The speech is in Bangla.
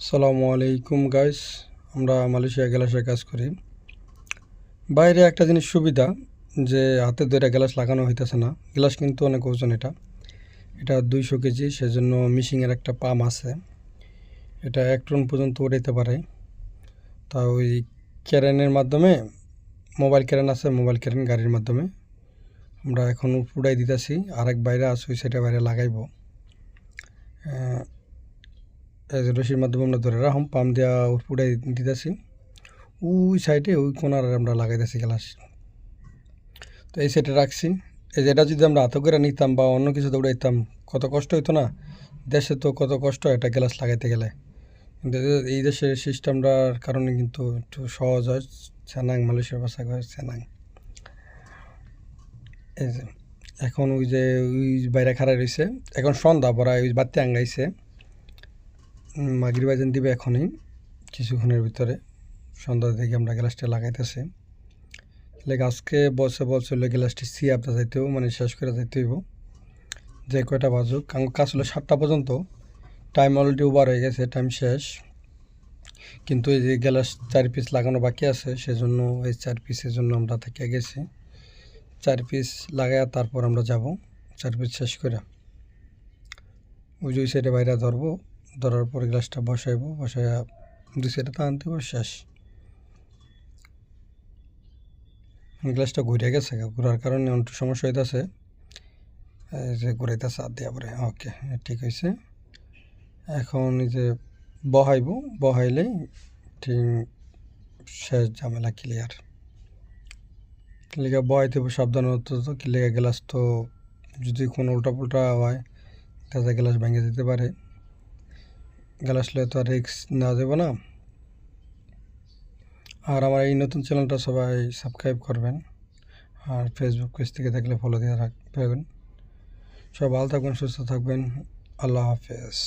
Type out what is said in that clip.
সালামু আলাইকুম গাইস আমরা মালয়েশিয়া গ্যালাসে কাজ করি। বাইরে একটা জিনিস সুবিধা, যে হাতে ধরে গ্লাস লাগানো হইতেছে না। গ্লাস কিন্তু অনেক ওজন এটা। এটা দুইশো কেজি, সেজন্য মিশিংয়ের একটা পাম আছে। এটা এক টন পর্যন্ত উঠাইতে পারে। তা ওই ক্যারেনের মাধ্যমে, মোবাইল ক্যারেন আছে, মোবাইল ক্যারেন গাড়ির মাধ্যমে। আমরা এখন উড়াই দিতেছি। আরেক বাইরে আছে সেটা বাইরে লাগাইবো। রশির মাধ্যমে আমরা ধরে রাখম পাম দিয়া উড়াই দিতেছি। ওই সাইডে ওই কোনার আমরা লাগাইতেছি গ্লাস। তো এই সাইডে রাখছি। এই যেটা যদি আমরা হাতে করে নিতাম বা অন্য কিছু দৌড়াইতাম কত কষ্ট হইতো না? দেশে তো কত কষ্ট একটা গ্লাস লাগাইতে গেলে। কিন্তু এই দেশের সিস্টেমটার কারণে কিন্তু একটু সহজ হয়। সেনাং মালয়েশিয়ার ভাষা কয় সেনাং এই যে, এখন ওই যে, ওই বাইরে খাড়া রয়েছে এখন সন্ধ্যা পরা ওই বাতি আঙ্গাইছে। মাগরি বাজান দিবে এখনই, কিছুক্ষণের ভিতরে। সন্ধ্যা থেকে আমরা গ্লাসটা লাগাইতেছি। লেগে আজকে বসে বলছিল গ্লাসটি সি আপটা যাইতেও মানে শেষ করে যাইতে হইব। যে কয়টা বাজুক, কারণ কাজ হলো সাতটা পর্যন্ত। টাইম অলরেডি ওভার হয়ে গেছে টাইম শেষ। কিন্তু এই যে গ্লাস চার পিস লাগানো বাকি আছে, সেজন্য এই চার পিসের জন্য আমরা থেকে গেছি। চার পিস লাগাইয়া তারপর আমরা যাব, চার পিস শেষ করে ওই যে সাইডে বাইরে ধরবো। ধরার পর গ্লাসটা বসাইবো, বসাইয়া দুই সাইডে টান দিব, শেষ। গ্লাসটা ঘুরে গেছে ঘুরার কারণে একটু সমস্যা হইতেছে। যে ঘুরাইতেছে, হাত দিয়া পরে। ওকে, ঠিক হয়েছে এখন যে বহাইব বহাইলেই ঠিক শেষ ঝামেলা ক্লিয়ার লিগা বহাইতে হবে সাবধানতা তো গ্লাস তো যদি কোনো উল্টা পুল্টা হয় তাতে গ্লাস ভেঙে যেতে পারে। গ্লাস আসলে তো আর রিক্স নেওয়া যাবে না। আর আমার এই নতুন চ্যানেলটা সবাই সাবস্ক্রাইব করবেন। আর ফেসবুক পেজ থেকে থাকলে ফলো দিয়ে রাখবেন সব ভালো থাকবেন, সুস্থ থাকবেন। আল্লাহ হাফেজ।